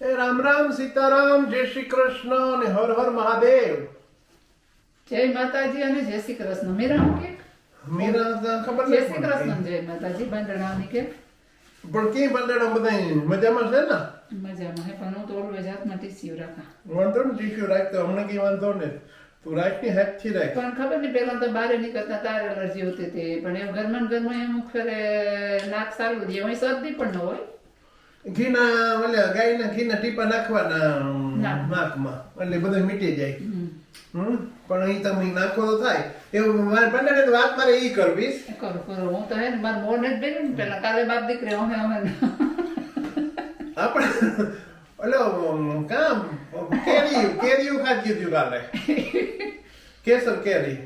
એ રામ રામ સીતારામ જય શ્રી કૃષ્ણ અને હર હર મહાદેવ. જય માતાજી અને જય શ્રી કૃષ્ણ. મીરા કે? મીરા ખબર જય શ્રી કૃષ્ણ. જય માતાજી બંદણાની કે? પણ કે બંદડા બધા મજામાં છે ને? મજામાં હે પણ હું તો ઓલવેજ હાથમાં ટીસ્યુ રાખા વાંધો ને ટીસ્યુ રાખતો હમણાં કઈ વાંધો ને તું રાખની થી રાખ. પણ ખબર ને પેલા તો બહાર નીકળતા તાર એલર્જી હોતી હતી. પણ એમ ઘરમાં ઘરમાં એમ ખરે નાક સારું દે હોય શરદી પણ ન હોય. ઘીના એટલે ગાયના ઘીના ટીપા નાખવાના. નાકમાં. એટલે બધું મીટી જાય. હમ. પણ અહીં તમે નાખો તો થાય. એવું મારે પંડાને વાત મારે એ કરવીશ કરો કરો. હું તો હે ને મારે મોર જ બેન પેલા કાલે બાપ દીકરી અમે અમે. આપણે ઓલો કામ કેરી કેરીયું ખાધી હતી કાલે. કેસર કેરી.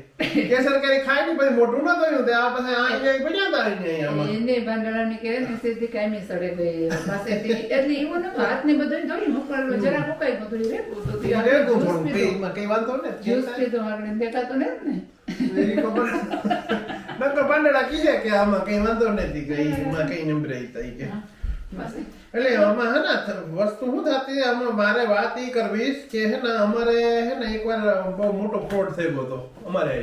કેસર કેરી ખાય ને પછી મોટું ન થયું તે આ પાસે આ અહીંયા પડ્યા હતા અહીંયા આમાં. એને બંદડાની કે ને સીધી કાયમી સડે ગઈ પાસે એટલે એવું ન હાથ ને બધું ધોઈ મોકલો જરા મોકાઈ બધું રે તો રે રેતું પણ પેટમાં કઈ વાંધો ને? જ્યુસ પીધો આગળ દેખાતું ને. ને ખબર નકર પાંદડા કીધે કે આમાં કઈ વાંધો નથી ગઈ એમાં કઈ નંબર થઈ કે. બસ. એટલે આમાં હે ને વસ્તુ શું થતી? આમાં મારે વાત ઈ કરવી કે હે ને અમારે હે ને એકવાર બહુ મોટો ફ્રોડ થઈ ગયો હતો અમારે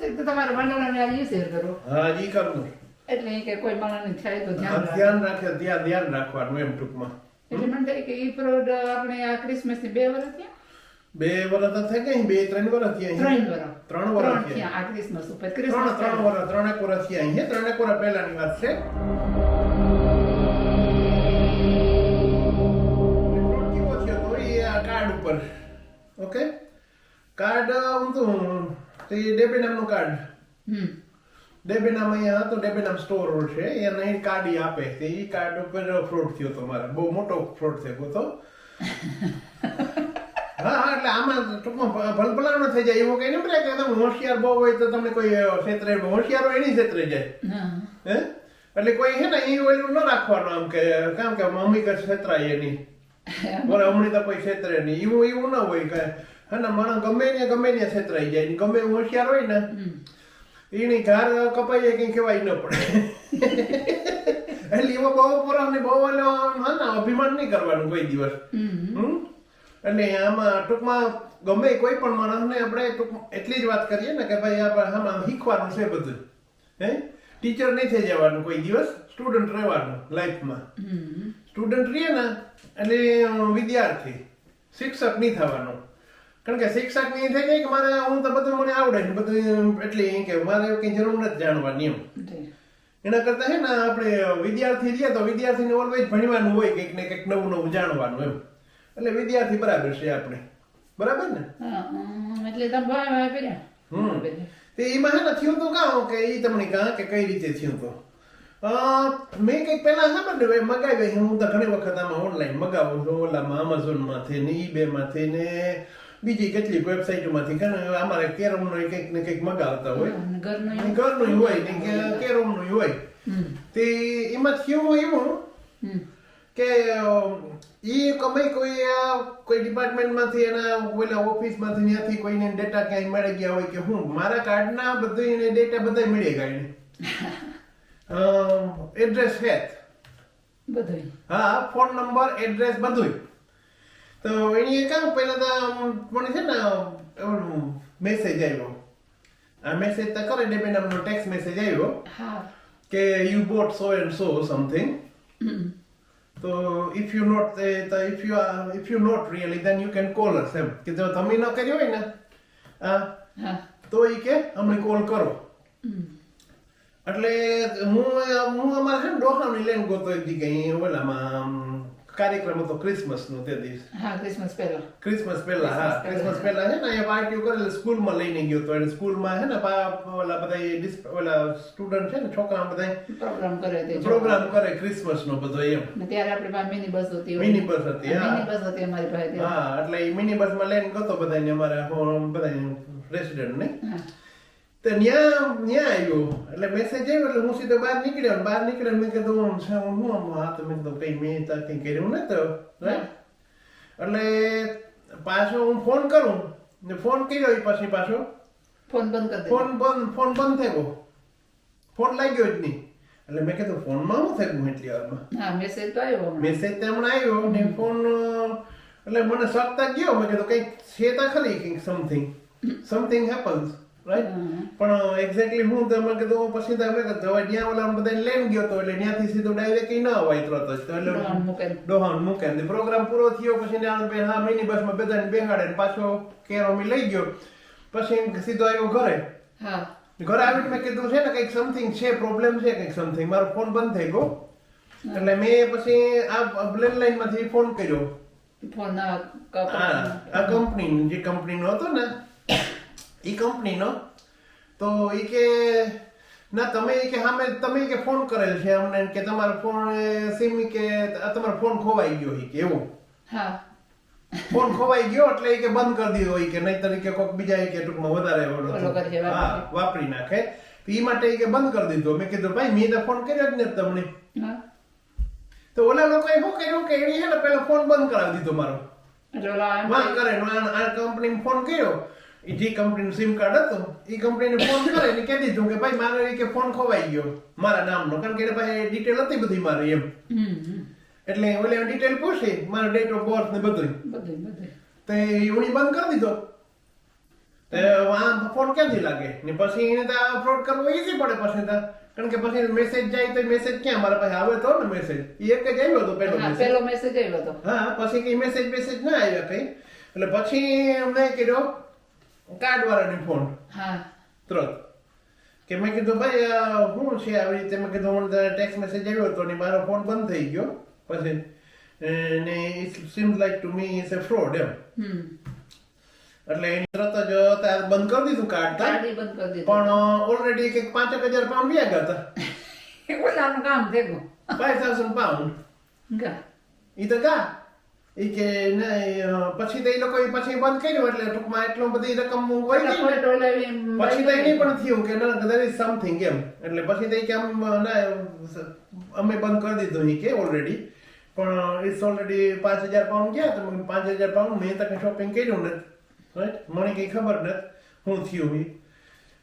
તો તમારે મંડળાને આ શેર કરો હા એ કરવું. એટલે કે કોઈ માણસને થાય તો ધ્યાન ધ્યાન રાખે ધ્યાન ધ્યાન રાખવાનું એમ ટૂંકમાં. એટલે મને થાય કે એ ફ્રોડ આપણે આ ક્રિસમસની બે વર્ષ થયા? બે વર્ષ થઈ ગઈ બે ત્રણ વર્ષ થયા ત્રણ વર્ષ ત્રણ વર્ષ થયા. આ ક્રિસમસ ઉપર. ત્રણ ત્રણ વર્ષ ત્રણેક વર્ષ થયા અહીંયા. ત્રણેક વર્ષ પહેલાની વાત છે. ઉપર. ઓકે કાર્ડ ઊંધું તે ડેબી નામનું કાર્ડ હમ. નામ અહીંયા હતું ડેબી નામ સ્ટોર છે. એને એ કાર્ડ ઈ આપે તે ઈ કાર્ડ ઉપર ફ્રોડ થયો તો મારે. બહુ મોટો ફ્રોડ થયો હતો. હા હા એટલે આમાં ટૂંકમાં ભલભલાનો થઈ જાય. એવું કઈ નહીં કે તમે હોશિયાર બહુ હોય તો તમને કોઈ ક્ષેત્રે હોશિયાર હોય એની ક્ષેત્રે જાય. હે. એટલે કોઈ હે ને એ ઓલું ન રાખવાનું આમ કે કામ કે મમ્મી કે ક્ષેત્રાય એની. બોલે હમણાં તો કોઈ ક્ષેત્રે નહીં એવું એવું ના હોય કે હે ને માણસ ગમે ને ગમે ને ક્ષેત્રાઈ જાય ગમે એવું હોશિયાર હોય ને એની ઘર કપાઈ જાય કઈ કહેવાય ન પડે એટલે એમાં બહુ પુરાવ ને બહુ હે ને અભિમાન નહીં કરવાનું કોઈ દિવસ? એટલે આમાં ટૂંકમાં ગમે કોઈ પણ માણસને આપણે ટૂંકમાં એટલી જ વાત કરીએ ને કે ભાઈ આપણે આમાં શીખવાનું છે બધું હે ટીચર નહીં થઈ જવાનું કોઈ દિવસ સ્ટુડન્ટ રહેવાનું લાઈફમાં સ્ટુડન્ટ રહીએ ને એટલે વિદ્યાર્થી શિક્ષક નહીં થવાનું. કારણ કે શિક્ષક નહીં થઈ જાય કે મારે હું તો બધું મને આવડે ને બધું એટલે કે મારે કંઈ જરૂર નથી જાણવાની એમ. એના કરતા હે ને આપણે વિદ્યાર્થી રહીએ તો વિદ્યાર્થીને ઓલવેઝ ભણવાનું હોય કંઈક ને કંઈક નવું નવું જાણવાનું એમ. એટલે વિદ્યાર્થી બરાબર છે આપણે. બરાબર ને? એટલે તમે હમ. તે એમાં હે ને થયું તો કાં કે એ તમને કાં કે કઈ રીતે થયું તો? અ, મેં કંઈક પહેલાં ખબર ને ભાઈ મગાવી હું તો ઘણી વખત આમાં ઓનલાઈન મગાવું છું. ઓલામાં અમેઝોનમાંથી ને ઈબેમાંથી ને બીજી કેટલીક વેબસાઇટોમાંથી ઘણા અમારે કેરમનો કંઈક ને કંઈક મગાવતા હોય. ઘરનું હોય ને કે કેરમનું હોય. તે એમાં થયું એવું કે એ કમે કોઈ કોઈ ડિપાર્ટમેન્ટમાંથી એના ઓલા ઓફિસમાંથી ત્યાંથી કોઈને ડેટા ક્યાંય મળી ગયા હોય કે હું મારા કાર્ડના બધું એને ડેટા બધા મળી ગયા એને એડ્રેસ હેત. બધું હા ફોન નંબર એડ્રેસ બધું તો એની કામ પહેલા તો મને છે ને મેસેજ આવ્યો આ મેસેજ તો કરે ડેબે નામનો ટેક્સ મેસેજ આવ્યો હા. કે you bought so and so something તો if you not if you if you not really then you can call us એમ. કે જો તમે ન કર્યો હોય ને હા તો એ કે અમને કોલ કરો. એટલે હું હું અમારે છે ને ડોહાની લઈને ગોતો હતી કઈ ઓલામાં કાર્યક્રમ હતો ક્રિસમસ નો તે દિવસ. હા ક્રિસમસ પહેલા. ક્રિસમસ પહેલા હા ક્રિસમસ પહેલા. છે ને એ પાર્ટીઓ કરેલી સ્કૂલમાં લઈને ગયો તો એને સ્કૂલમાં છે ને ઓલા બધા ઓલા સ્ટુડન્ટ છે ને છોકરા બધા પ્રોગ્રામ કરે તે પ્રોગ્રામ કરે ક્રિસમસ નો બધો એમ. ને ત્યારે આપણી પાસે મિની બસ હતી મિની બસ હતી હા. મિની બસ હતી અમારી પાસે હા એટલે એ મિની બસમાં લઈને ગયો બધાને અમારા બધા રેસિડેન્ટ ને. હા. તો ન્યા ન્યા આવ્યો એટલે મેસેજ આવ્યો એટલે હું સીધો બહાર નીકળ્યો બહાર નીકળ્યો મેં કીધું આમ હું આમ હા તો મેં કીધું કંઈ મેં તો કઈ કર્યું ને તો? એટલે પાછો હું ફોન કરું ને ફોન કર્યો એ પછી પાછો ફોન બંધ ફોન બંધ ફોન બંધ થઈ ગયો ફોન લાગ્યો જ નહીં એટલે મેં કીધું ફોનમાં શું થયું એટલી વારમાં હા મેસેજ તો આવ્યો મેસેજ તો હમણાં આવ્યો ને ફોન એટલે મને શકતા ગયો મેં કીધું કંઈક છે તો ખરી કંઈક સમથિંગ સમથિંગ હેપન્સ રાઈટ પણ એક્ઝેક્ટલી હું તમે કીધું પછી તો મેં કીધું હવે ત્યાં ઓલા બધા લઈને ગયો તો એટલે ત્યાંથી સીધો ડાયરેક્ટ ન અવાય તરત જ. તો એટલે ડોહાણ મૂકે. પ્રોગ્રામ પૂરો થયો પછી બે હા મિની બસમાં બધાને બેહાડે પાછો કેરો મી લઈ ગયો. પછી સીધો આવ્યો ઘરે. હા. ઘરે આવીને મેં કીધું છે ને કંઈક સમથિંગ છે પ્રોબ્લેમ છે કંઈક સમથિંગ મારો ફોન બંધ થઈ ગયો. એટલે મેં પછી આ લેન્ડલાઈનમાંથી ફોન કર્યો. ફોન આ કંપની જે આ કંપની જે કંપનીનો હતો ને એ કંપનીનો? તો એ કે ના તમે કે સામે તમે કે ફોન કરેલ છે અમને કે તમારો ફોન સિમ કે તમારો ફોન ખોવાઈ ગયો કે એવું? હા. ફોન ખોવાઈ ગયો એટલે કે બંધ કરી દીધો હોય કે નહીં તરીકે કોઈક બીજા કે ટૂંકમાં વધારે. હા વાપરી નાખે. તો એ માટે કે બંધ કરી દીધો. મેં કીધું ભાઈ મેં તો ફોન કર્યો જ ને તમને. તો ઓલા લોકોએ શું કર્યું કે એને છે ને પેલો ફોન બંધ કરાવી દીધો મારો. એટલે એમ કરે ને આ કંપની ફોન કર્યો. ઈ જે કંપનીનું સિમ કાર્ડ હતું એ કંપનીને ફોન કરે એને કહી દીધું કે ભાઈ મારો એ કે ફોન ખોવાઈ ગયો મારા નામનો. કારણ કે એને પાસે ડિટેલ હતી બધી મારી એમ. એટલે ઓલે ડિટેલ પૂછી મારો ડેટ ઓફ બર્થ ને બધું તો એ ઉણી બંધ કરી દીધો. આ ફોન ક્યાંથી લાગે? ને પછી એને તો ફ્રોડ કરવો ઈઝી પડે પછી તો. કારણ કે પછી મેસેજ જાય તો મેસેજ ક્યાં? મારા પાસે આવે તો ને મેસેજ એ એક જ આવ્યો હતો પહેલો મેસેજ આવ્યો હતો. હા પછી કઈ મેસેજ મેસેજ ના આવ્યા કઈ. એટલે પછી મેં કર્યો કાર્ડ વાળાની ફોન હા. તરત. કે મેં કીધું ભાઈ શું છે આવી રીતે? મેં કીધું મને ટેક્સ મેસેજ આવ્યો હતો ને મારો ફોન બંધ થઈ ગયો. પછી ને it seems like to me is a fraud એમ. એટલે એની તરત જ બંધ કરી દીધું કાર્ડ પણ ઓલરેડી કંઈક પાંચેક હજાર પાઉન્ડ વ્યાજ હતા. ઓલાનું કામ ભેગું. ફાઈવ થાઉઝન્ડ પાઉન્ડ ગા. ઈ તો ગા. ઈ કે પછી તો એ લોકો પછી બંધ કર્યું એટલે ટૂંકમાં એટલો બધી રકમ ને. એમ પછી તો એની પણ થયું કે ના there ઇઝ સમથિંગ એમ. એટલે પછી તો કે આમ ના અમે બંધ કરી દીધું એ કે ઓલરેડી પણ ઇટ્સ ઓલરેડી પાંચ હજાર પાઉન્ડ ગયા તો પાંચ હજાર પાઉન્ડ મેં તમે શોપિંગ કર્યું નથી રાઈટ મને કઈ ખબર નથી હું થયું એ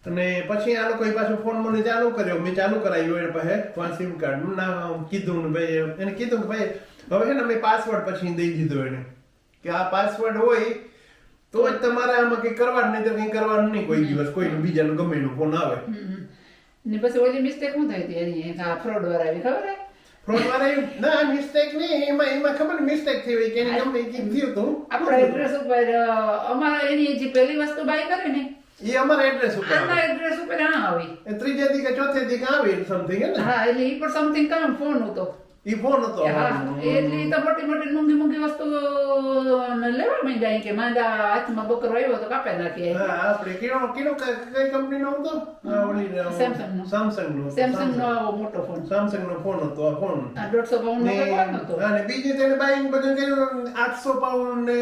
અને પછી આ લોકોએ પાછો ફોન મને ચાલુ કર્યો. મેં ચાલુ કરાવ્યો એને પાસે સિમ કાર્ડ ના કીધું ને ભાઈ એને કીધું કે ભાઈ હવે છે ને મેં પાસવર્ડ પછી દઈ દીધો એને. કે આ પાસવર્ડ હોય તો જ તમારે આમાં કઈ કરવાનું નહીં તો કઈ કરવાનું નહીં કોઈ દિવસ કોઈ બીજાનો ગમે એનો ફોન આવે. ને પછી ઓલી મિસ્ટેક શું થઈ હતી એની? આ ફ્રોડ વાળા આવી ખબર ફ્રોડ વાળા ના મિસ્ટેક નહીં એમાં એમાં ખબર મિસ્ટેક થઈ હોય કે એને ગમે કંઈક થયું હતું. આપણા એડ્રેસ ઉપર અમારા એની જે પહેલી વસ્તુ બાય કરે ને એ અમારા એડ્રેસ ઉપર અમારા એડ્રેસ ઉપર આ આવી. એ ત્રીજે દી કે ચોથે દી કે આવી સમથિંગ હે ને? હા એટલે એ પણ સમથિંગ કામ ફોન હતો એ ફોન હતો. એટલે તો મોટી મોટી મૂંગી મૂંગી વસ્તુ લેવા માંડ્યા કે માંદા હાથમાં બકરો આવ્યો તો કાપે નાખી. હા આપણે કીનો કીનો કઈ કઈ કંપનીનો હતો? સેમસંગ નો. સેમસંગ નો સેમસંગ નો મોટો ફોન સેમસંગ નો ફોન હતો આ ફોન આ દોઢસો પાઉન્ડ નો ફોન હતો. અને બીજી તેને બાઈંગ બધું કર્યું આઠસો પાઉન્ડ ને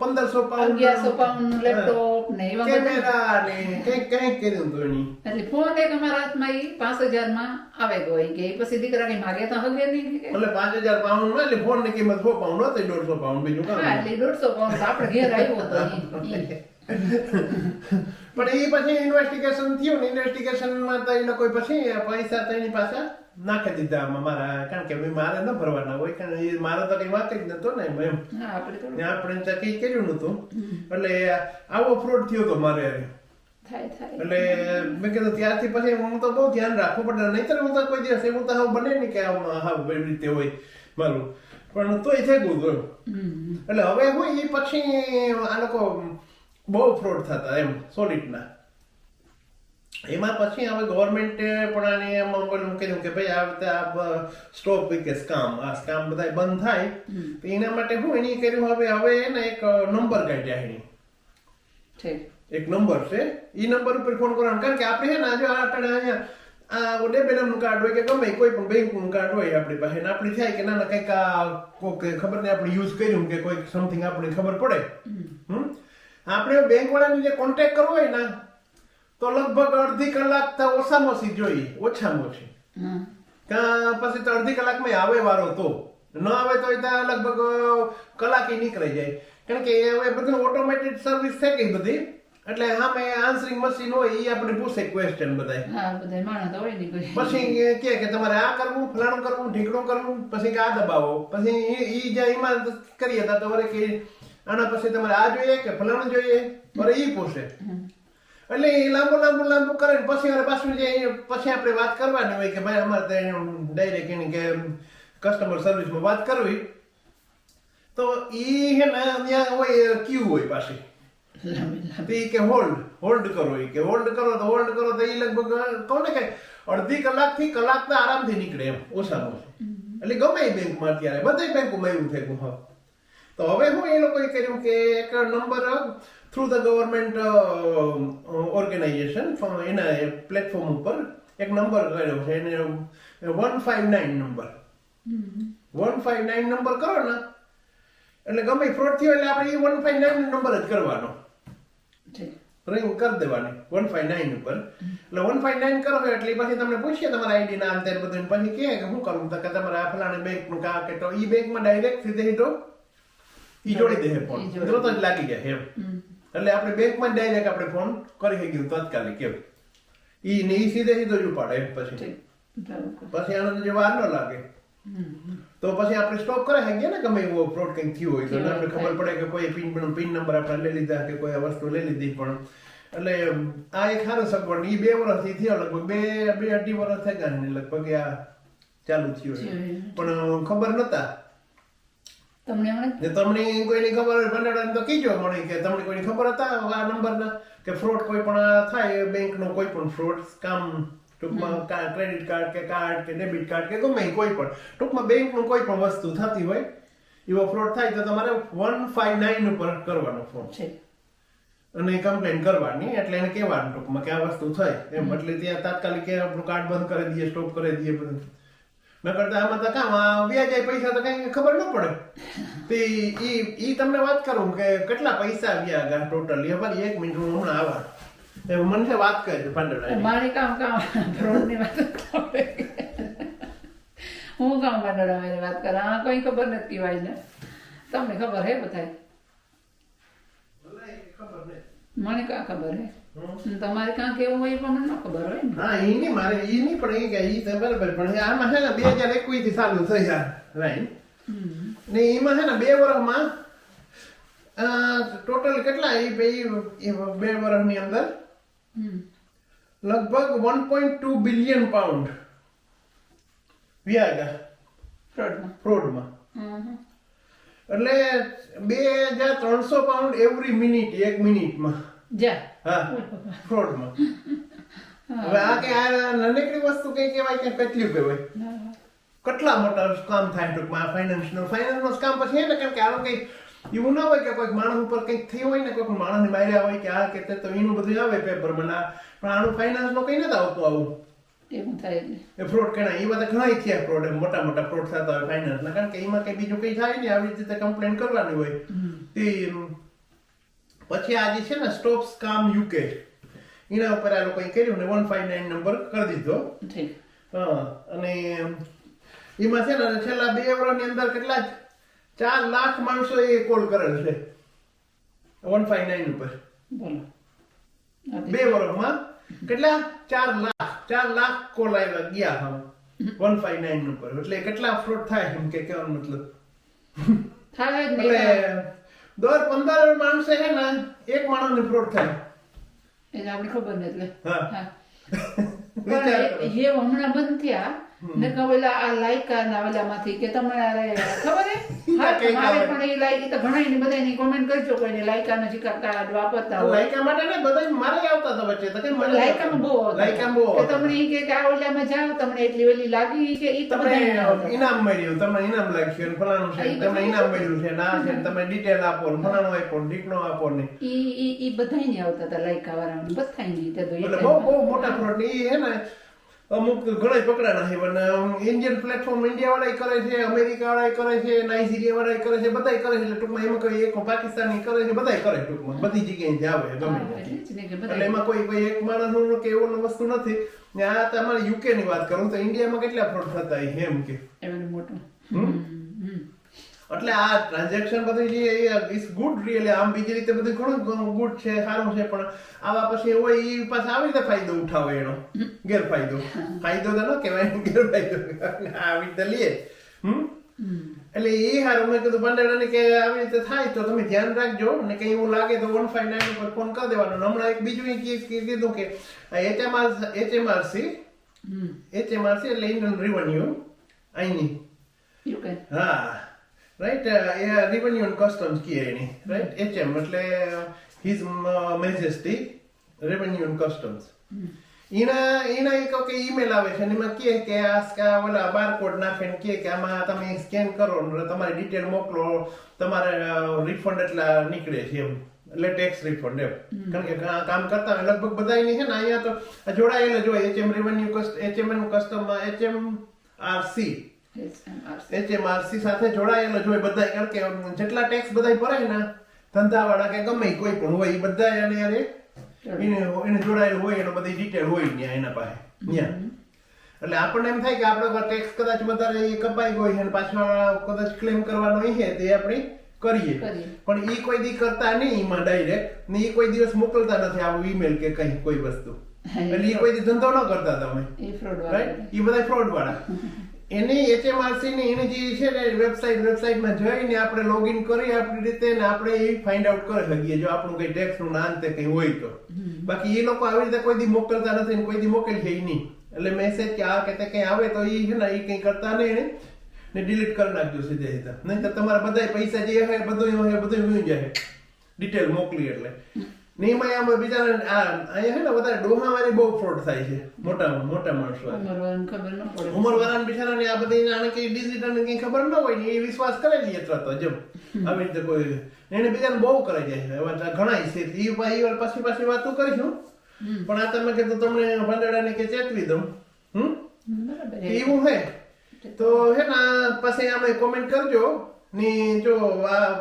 પંદરસો પાઉન્ડ અગિયારસો પાઉન્ડ લેપટોપ ને એવા બધા. કંઈક કંઈક કર્યું ભણી એટલે ફોન એક અમારા હાથમાં ઈ પાંચ હજારમાં આવે ગયો કે પછી દીકરા કઈ માગે તો હગે નહીં એટલે પાંચ હજાર પાઉન્ડ એટલે ફોનની કિંમત સો પાઉન્ડ હતી દોઢસો પાઉન્ડ બીજું કામ એટલે દોઢસો પાઉન્ડ આપડે આપણે ઘેર આવ્યો હતો. પણ એ પછી ઇન્વેસ્ટિગેશન થયું ને ઇન્વેસ્ટિગેશનમાં તો એ લોકો પછી પૈસા તેની પાસે નાખી દીધા મારા કારણ કે મારે ન ભરવાના હોય કારણ એ મારે તો કઈ વાત જ નતો ને એમ. હા આપણે આપણે કઈ કર્યું નતું એટલે આવો ફ્રોડ થયો તો મારે એટલે મેં કીધું ત્યારથી પછી હું તો બહુ ધ્યાન રાખવું પડે નહીતર હું તો કોઈ દિવસ એવું તો બને નહીં કે આમ હાવ એવી રીતે હોય મારું. પણ તોય થઈ ગયું. એટલે હવે હું એ પછી આ લોકો બહુ ફ્રોડ થતા એમ સોલિડના એમાં પછી હવે ગવર્મેન્ટે પણ આને એમ કર્યું કે ભાઈ આ રીતે આ સ્ટોપ કે સ્કામ આ સ્કામ બધા બંધ થાય. તો એના માટે હું એની કર્યું હવે હવે એને એક નંબર કાઢ્યા એની. એક નંબર છે. એ નંબર ઉપર ફોન કરવાનો. કારણ કે આપણે છે ને આજે આ અટાણે અહીંયા આ ડેબેલમનું કાર્ડ હોય કે ગમે કોઈ પણ બેંકનું કાર્ડ હોય આપણી પાસે ને આપણે થાય કે ના ના કંઈક આ કોઈક ખબર નહીં આપણે યુઝ કર્યું કે કોઈક સમથિંગ આપણને ખબર પડે. હમ. આપણે બેંક વાળાને જે કોન્ટેક્ટ કરવો હોય ને તો લગભગ અડધી કલાક તો ઓછામાં ઓછી જોઈએ ઓછામાં ઓછી. હા પછી તો અડધી કલાકમાં આવે વારો તો. ન આવે તો એ તો લગભગ કલાકે નીકળી જાય. કારણ કે હવે બધું ઓટોમેટિક સર્વિસ થઈ ગઈ બધી? એટલે સામે આન્સરિંગ મશીન હોય એ આપણે પૂછે ક્વેશ્ચન બધાય. હા બધા માણસ હોય ને પછી કે કે તમારે આ કરવું ફલાણું કરવું ઢીકણું કરવું પછી કે આ દબાવો. પછી ઈ જે એમાં કરીએ તો વરે કે આના પછી તમારે આ જોઈએ કે ફલાણું જોઈએ? વરે ઈ પૂછે. એટલે એ લાંબુ લાંબુ લાંબુ કરે ને પછી વરે પાછું જે પછી આપણે વાત કરવાની હોય કે ભાઈ અમારે તો ડાયરેક્ટ એની કે કસ્ટમર સર્વિસમાં વાત કરવી તો ઈ હે ને ત્યાં હોય ક્યુ હોય પાછી. તે કે હોલ્ડ હોલ્ડ કરો એ કે હોલ્ડ કરો તો હોલ્ડ કરો તો એ લગભગ કહો ને કે અડધી કલાકથી કલાક તો આરામથી નીકળે એમ ઓછામાં ઓછું. એટલે ગમે એ બેંકમાં અત્યારે બધી બેંકોમાં એવું થયું હવે તો હવે હું એ લોકોએ કર્યું કે એક number through the government organisation એના પ્લેટફોર્મ ઉપર એક નંબર કર્યો છે. એને one five nine number. One five nine number કરો ને એટલે ગમે ફ્રોડ થયો એટલે આપણે એ વન ફાઇવ નાઇન નંબર જ કરવાનો. રિંગ કરી દેવાની વન ફાઈવ નાઇન ઉપર. એટલે વન ફાઈવ નાઇન કરો એટલે પછી તમને પૂછીએ તમારા આઈડી નામ તે બધું પછી કહે કે શું કરવું તમે કે તમારે ફલાણી બેંકનું કા કે તો એ બેંકમાં ડાયરેક્ટ સીધે સીધો ઈ જોડી દે ફોન. તરત જ લાગી જાય એમ. એટલે આપણે બેંકમાં ડાયરેક્ટ આપણે ફોન કરી શકીએ તાત્કાલિક એમ. ઈ ને ઈ સીધે સીધો જ ઉપાડે એમ પછી. પછી આનો જે વાર ન લાગે. તો પછી આપણે સ્ટોપ કરે શકીએ ને ગમે એવો ફ્રોડ કંઈક થયું હોય તો. આપણે ખબર પડે કે કોઈ પિન પિન નંબર આપણે લઈ લીધા કે કોઈ વસ્તુ લઈ લીધી પણ. એટલે આ એક સારો સગવડ ઈ બે વર્ષથી થયો લગભગ બે બે અઢી વર્ષ થઈ ગયા લગભગ આ ચાલુ થયું. પણ ખબર નતા તમને હમણાં તમને કોઈની ખબર હોય ભંડારાને તો કીજો મને કે તમને કોઈની ખબર હતા? આ નંબરના કે ફ્રોડ કોઈ પણ થાય બેંકનો કોઈ પણ ફ્રોડ કામ ટૂંકમાં ક્રેડિટ કાર્ડ કે કાર્ડ કે ડેબિટ કાર્ડ કે ગમે કોઈ પણ. ટૂંકમાં બેંકનું કોઈ પણ વસ્તુ થતી હોય એવો ફ્રોડ થાય તો તમારે વન ફાઈવ નાઇન ઉપર કરવાનો ફોન છે. અને કમ્પ્લેન કરવાની એટલે એને કહેવાનું ટૂંકમાં કે આ વસ્તુ થઈ. એમ એટલે ત્યાં તાત્કાલિક આપણું કાર્ડ બંધ કરી દઈએ સ્ટોપ કરી દઈએ બધું. ન કરતા આમાં તો કામ વ્યાજ પૈસા તો કઈ ખબર ન પડે. તે ઈ ઈ તમને વાત કરું કે કેટલા પૈસા આવ્યા ગયા ટોટલી અમારી એક મિનિટ હું હમણાં આવા. એ મને છે વાત કરજો પાંડવડા મારી કામ કામ ફ્રોડની વાત હું કામ મંડળામાં વાત કરું? આ કોઈ ખબર નથી કહેવાય ને તમને ખબર હે બધાય? મને કાં ખબર હે. તમારે કાં કેવું હોય એ પણ મને ન ખબર હોય ને. હા ઈ નહીં મારે ઈ નહીં પણ એ કે ઈ તો બરાબર. પણ આમાં છે ને બે હજાર એકવીસથી ચાલુ થઈ જાય લાઈન ને એમાં છે ને બે વર્ષમાં ટોટલ કેટલા એ બે બે વર્ષની અંદર? લગભગ one point two billion pound વ્યાજ. ફ્રોડમાં. એટલે બે હજાર ત્રણસો પાઉન્ડ એવરી મિનિટ એક મિનિટમાં ફ્રોડમાં. હવે આ કે આ નાનકડી વસ્તુ કઈ કહેવાય કે કેટલી કહેવાય. કેટલા મોટા કામ થાય ટૂંકમાં? ફાઇનાન્સનું ફાઇનાન્સનું કામ પછી એને ને કારણ કે આનું કંઈ એવું ના હોય કે કોઈક માણસ ઉપર કંઈક થયું હોય ને કોઈક માણસને માર્યા હોય કે આ કે તે તો એનું બધું આવે પેપરમાં ના. પણ આનું ફાઇનાન્સનું કંઈ નથી આવતું આવું. એવું થાય એ ફ્રોડ ઘણા એ બધા ઘણા થયા ફ્રોડ એમ મોટા મોટા ફ્રોડ થતા હોય ફાઇનાન્સના કારણ કે એમાં કંઈ બીજું કંઈ થાય ને આવી રીતે કમ્પ્લેન કરવાની હોય. તે પછી આજે છે ને સ્ટોપ સ્કામ યુકે એના ઉપર આ લોકોએ કર્યું ને વન ફાઈવ નાઇન નંબર કરી દીધો. હા અને એમાં છે ને છેલ્લા બે વર્ષની અંદર કેટલા ચાર લાખ માણસો એ કોલ કરેલ છે. વન ફાઈવ નાઇન ઉપર. બે વર્ષમાં કેટલા? ચાર લાખ ચાર લાખ કોલ આવ્યા ગયા હા વન ફાઈવ નાઇન ઉપર. એટલે કેટલા ફ્રોડ થાય એમ કે કેવાનો મતલબ. થાય એટલે દર પંદર માણસે છે ને એક માણસ ફ્રોડ થાય. એને આપણે ખબર નથી એટલે હા. હા. એ હમણાં બંધ થયા. ને કે ઓલા આ લાયકા ના ઓલામાંથી કે તમારે ખબર હે મારે પણ એ લાયકી તો ઘણા ને બધાની કોમેન્ટ કરજો કોઈને. લાયકાનો જીકા કાર્ડ વાપરતા હોય. લાયકા માટે ને બધા મારે આવતા હતા વચ્ચે તો કઈ મને લાયકામાં બહુ. લાયકામાં બહુ કે તમને ઈ કે કે આ ઓલામાં જાવ તમને એટલી વેલી લાગી કે ઈ તમને ઇનામ મળ્યું તમને ઇનામ લાગ્યું ને ફલાણું છે તમને ઇનામ મળ્યું છે ના છે તમે ડિટેલ આપો ને ફલાણું આપો ને ઢીકણું આપો ને. ઈ ઈ ઈ બધાયને આવતા હતા લાયકા વાળાને બધાયને ઈ તો એ એટલે બહુ બહુ મોટા ફ્રોડ એ હે ને અમુક ઘણા પકડા છે પણ ઇન્ડિયન પ્લેટફોર્મ ઇન્ડિયા વાળા કરે છે અમેરિકા વાળા કરે છે નાઇજીરિયા વાળા કરે છે બધાય કરે છે એટલે ટૂંકમાં. એમાં કોઈ એક પાકિસ્તાની કરે છે બધાય કરે ટૂંકમાં. બધી જગ્યાએ આવે ગમે એટલે એમાં કોઈ કોઈ એક માણસનું કે એવું વસ્તુ નથી. ને આ તમારે યુકે ની વાત કરું તો ઇન્ડિયામાં કેટલા ફ્રોડ થતા એમ કે? મોટું. હમ? એટલે આ ટ્રાન્ઝેક્શન બધું જે ઇઝ ગુડ રિયલી આમ બીજી રીતે બધું ઘણું ગુડ છે સારું છે પણ આવા પછી હોય એ પાછા આવી રીતે ફાયદો ઉઠાવે એનો ગેરફાયદો. ફાયદો તો ન કહેવાય ગેરફાયદો. આવી રીતે લઈએ. હમ? એટલે એ હારું મેં કીધું બંને કે આવી રીતે થાય તો તમે ધ્યાન રાખજો અને કંઈ એવું લાગે તો વન ફાઈવ નાઇન ઉપર ફોન કરી દેવાનો. હમણાં એક બીજું એક કી- કી- કીધું કે એચએમઆર એચએમઆરસી એચએમઆરસી એટલે ઇન્ડિયન રિવન્યુ અહીંની. હા. રાઈટ એ રિવન્યુ એન્ડ કસ્ટમ્સ કહે એની. રાઈટ એચએમ એટલે his majesty revenue and customs એના એના એક કે ઈમેલ આવે છે અને એમાં કહે કે આ ઓલા બારકોડ નાખીને કહે કે આમાં તમે સ્કેન કરો તમારી ડિટેલ મોકલો તમારે રિફંડ એટલા નીકળે છે એમ. એટલે ટેક્સ રિફંડ એમ. કારણ કે કામ કરતા હોય લગભગ બધાની છે ને અહીંયા તો જોડાયેલા જ હોય એચએમ રેવન્યુ કસ્ટ એચએમ એનું custom HM RC HMRC. HMRC સાથે જોડાયેલો જ હોય બધા કારણ કે જેટલા ટેક્સ બધા ભરાય ને ધંધાવાળા કે ગમે કોઈ પણ હોય એ બધા એને યારે એને એને જોડાયેલું હોય એનો બધી ડિટેલ હોય ત્યાં એના પાસે ત્યાં એટલે આપણને એમ થાય કે આપણે ટેક્સ કદાચ વધારે એ કપાઈ ગયો છે અને પાછળ કદાચ ક્લેમ કરવાનો છે તે આપણે કરીએ. પણ ઈ કોઈ દી કરતા નહીં એમાં ડાયરેક્ટ ને એ કોઈ દિવસ મોકલતા નથી આવું ઈમેલ કે કઈ કોઈ વસ્તુ. એટલે એ કોઈ દી ધંધો ન કરતા તમે. એ. રાઈટ એ બધા ફ્રોડ વાળા. એની એચએમઆરસી ની એની જે છે ને વેબસાઇટ વેબસાઇટમાં જઈને આપણે લોગિન કરી આપણી રીતે ને આપણે એ ફાઇન્ડ આઉટ કરી શકીએ. જો આપણું કઈ ટેક્સનું નાન તે કઈ હોય તો. બાકી એ લોકો આવી રીતે કોઈ દી મોકલતા નથી ને કોઈ દી મોકલી છે નહીં. એટલે મેસેજ કે આ કે તે કઈ આવે તો એ છે ને એ કઈ કરતા નહીં ને. ડિલીટ કરી નાખજો સીધે સીધા. નહીં તો તમારા બધા પૈસા જે હોય બધું હોય બધું વયું જાય ડિટેલ મોકલી એટલે. આમ બીજા આ અહીંયા છે ને વધારે ડોહાવાળી બહુ ફ્રોડ થાય છે. મોટા મોટા માણસો ઉંમરવાળાને ન. બિચારાને આ બધી આને કઈ ડિજિટલ ને કઈ ખબર ન હોય ને એ વિશ્વાસ કરે છે તરત જ. એમ આવી રીતે કોઈ એને બીજાને બહુ કરે જાય છે. એવા તો ઘણા છે. એ વાર પછી પાછી વાતો કરીશું. પણ આ તમે કીધું તમને ભંડારાને કે ચેતવી દઉં. હમ. એવું હે. તો હે ને પછી આમે કોમેન્ટ કરજો. ને જો આ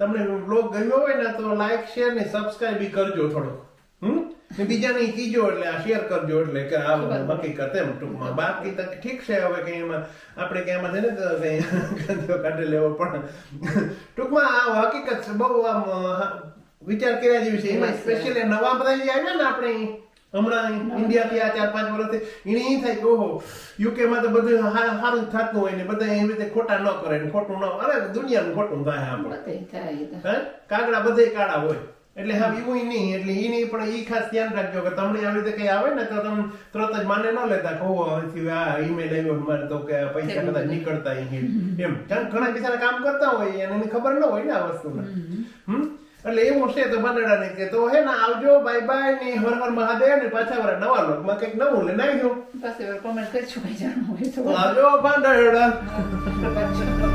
તમને બ્લોગ ગમ્યો હોય ને તો લાઈક શેર ને સબસ્ક્રાઇબ બી કરજો થોડો હમ? ને બીજાને કીજો એટલે આ શેર કરજો એટલે કે આ હકીકત એમ ટૂંકમાં. બાકી તો ઠીક છે હવે કઈ એમાં આપણે કઈ એમાં છે ને કાઢે કાઢી લેવો પણ. ટૂંકમાં આ હકીકત છે. બહુ આમ વિચાર કર્યા જેવી છે. એમાં સ્પેશિયલી નવા બધા જે આવ્યા ને આપણે હમણાં ઇન્ડિયાથી આ ચાર પાંચ વર્ષથી એને એ થાય કે ઓહો યુકેમાં તો બધું સારું થતું હોય ને બધા એવી રીતે ખોટા ન કરે ને ખોટું ન અરે દુનિયાનું ખોટું થાય આપણે બધે એ કાગડા બધે કાળા હોય. એટલે હા એવું નહીં એટલે એ નહીં પણ ઈ ખાસ ધ્યાન રાખજો કે તમને આવી રીતે કઈ આવે ને તો તમે તરત જ માને ન લેતા કહો હવેથી આ ઈમેલ આવ્યો મારે તો કે પૈસા કદાચ નીકળતા એમ. ઘણા બિચારા કામ કરતા હોય એને ખબર ન હોય ને આ વસ્તુને. હમ? એટલે એવું છે તો બંદડાને કે તો હે ને આવજો બાય બાય ને હર હર મહાદેવ ને પાછા વાળા નવા લોકમાં કંઈક નવું લઈને આવજો પાસે વાર comment કરજો કઈ જાણવું હોય તો. આવજો પાછું